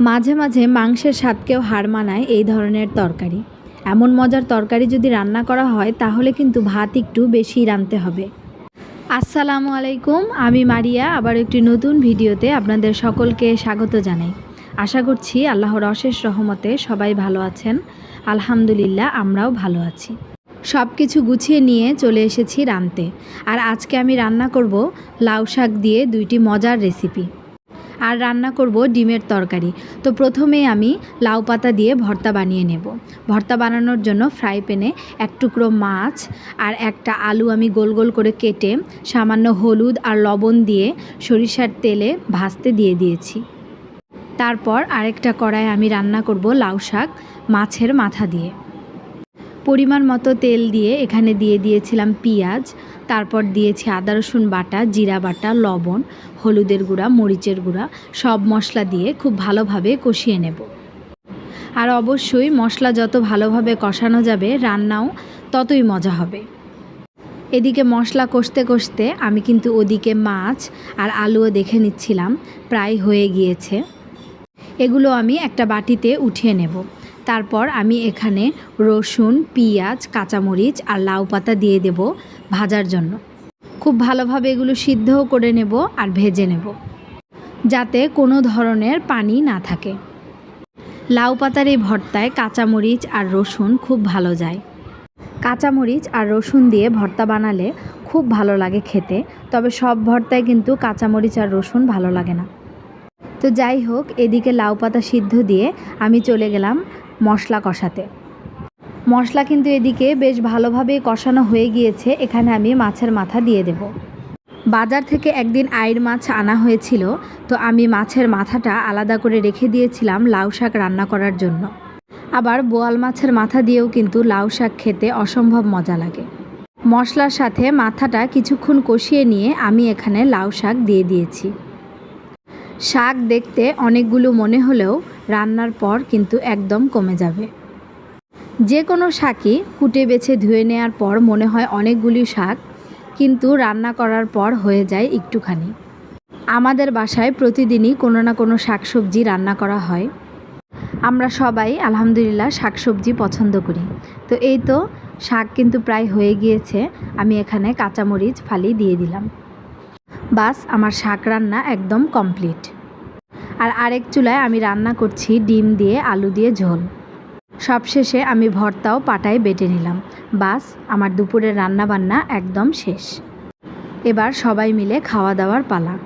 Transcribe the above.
মাঝে মাঝে মাংসের স্বাদকেও হার মানায় এই ধরনের তরকারি। এমন মজার তরকারি যদি রান্না করা হয়, তাহলে কিন্তু ভাত একটু বেশি রাঁধতে হবে। আসসালামু আলাইকুম, আমি মারিয়া। আবার একটি নতুন ভিডিওতে আপনাদের সকলকে স্বাগত জানাই। আশা করছি আল্লাহর অশেষ রহমতে সবাই ভালো আছেন। আলহামদুলিল্লাহ, আমরাও ভালো আছি। সব কিছু গুছিয়ে নিয়ে চলে এসেছি রাঁধতে। আর আজকে আমি রান্না করব লাউ শাক দিয়ে দুইটি মজার রেসিপি। আর রান্না করব ডিমের তরকারি। তো প্রথমে আমি লাউ পাতা দিয়ে ভর্তা বানিয়ে নেব। ভর্তা বানানোর জন্য ফ্রাই প্যানে এক টুকরো মাছ আর একটা আলু আমি গোল গোল করে কেটে সামান্য হলুদ আর লবণ দিয়ে সরিষার তেলে ভাজতে দিয়ে দিয়েছি। তারপর আরেকটা কড়াই আমি রান্না করব লাউ শাক মাছের মাথা দিয়ে। পরিমাণ মতো তেল দিয়ে এখানে দিয়ে দিয়েছিলাম পেঁয়াজ, তারপর দিয়েছি আদা, রসুন বাটা, জিরা বাটা, লবণ, হলুদের গুঁড়া, মরিচের গুঁড়া, সব মশলা দিয়ে খুব ভালোভাবে কষিয়ে নেব। আর অবশ্যই মশলা যত ভালোভাবে কষানো যাবে, রান্নাও ততই মজা হবে। এদিকে মশলা কষতে কষতে আমি কিন্তু ওদিকে মাছ আর আলুও দেখে নিচ্ছিলাম, প্রায় হয়ে গিয়েছে। এগুলো আমি একটা বাটিতে উঠিয়ে নেব। তারপর আমি এখানে রসুন, পেঁয়াজ, কাঁচামরিচ আর লাউ পাতা দিয়ে দেব ভাজার জন্য। খুব ভালোভাবে এগুলো সিদ্ধও করে নেব আর ভেজে নেব, যাতে কোনো ধরনের পানি না থাকে। লাউ পাতার এই ভর্তায় কাঁচামরিচ আর রসুন খুব ভালো যায়। কাঁচামরিচ আর রসুন দিয়ে ভর্তা বানালে খুব ভালো লাগে খেতে, তবে সব ভর্তায় কিন্তু কাঁচামরিচ আর রসুন ভালো লাগে না। তো যাই হোক, এদিকে লাউ পাতা সিদ্ধ দিয়ে আমি চলে গেলাম মশলা কষাতে। মশলা কিন্তু এদিকে বেশ ভালোভাবে কষানো হয়ে গিয়েছে, এখানে আমি মাছের মাথা দিয়ে দেব। বাজার থেকে একদিন আইর মাছ আনা হয়েছিল, তো আমি মাছের মাথাটা আলাদা করে রেখে দিয়েছিলাম লাউ শাক রান্না করার জন্য। আবার বোয়াল মাছের মাথা দিয়েও কিন্তু লাউ শাক খেতে অসম্ভব মজা লাগে। মশলার সাথে মাথাটা কিছুক্ষণ কষিয়ে নিয়ে আমি এখানে লাউ শাক দিয়ে দিয়েছি। শাক দেখতে অনেকগুলো মনে হলেও রান্নার পর কিন্তু একদম কমে যাবে। যে কোনো শাকই কুটে বেছে ধুয়ে নেওয়ার পর মনে হয় অনেকগুলি শাক, কিন্তু রান্না করার পর হয়ে যায় একটুখানি। আমাদের বাসায় প্রতিদিনই কোনো না কোনো শাকসবজি রান্না করা হয়। আমরা সবাই আলহামদুলিল্লাহ শাকসবজি পছন্দ করি। তো এই তো শাক কিন্তু প্রায় হয়ে গিয়েছে, আমি এখানে কাঁচামরিচ ফালি দিয়ে দিলাম। বাস, আমার শাক রান্না একদম কমপ্লিট। আর আরেক চুলায় আমি রান্না করছি ডিম দিয়ে আলু দিয়ে ঝোল। সবশেষে আমি ভর্তাও পাটায় বেটে নিলাম। বাস, আমার দুপুরের রান্না বান্না একদম শেষ। এবার সবাই মিলে খাওয়া দাওয়ার পালা।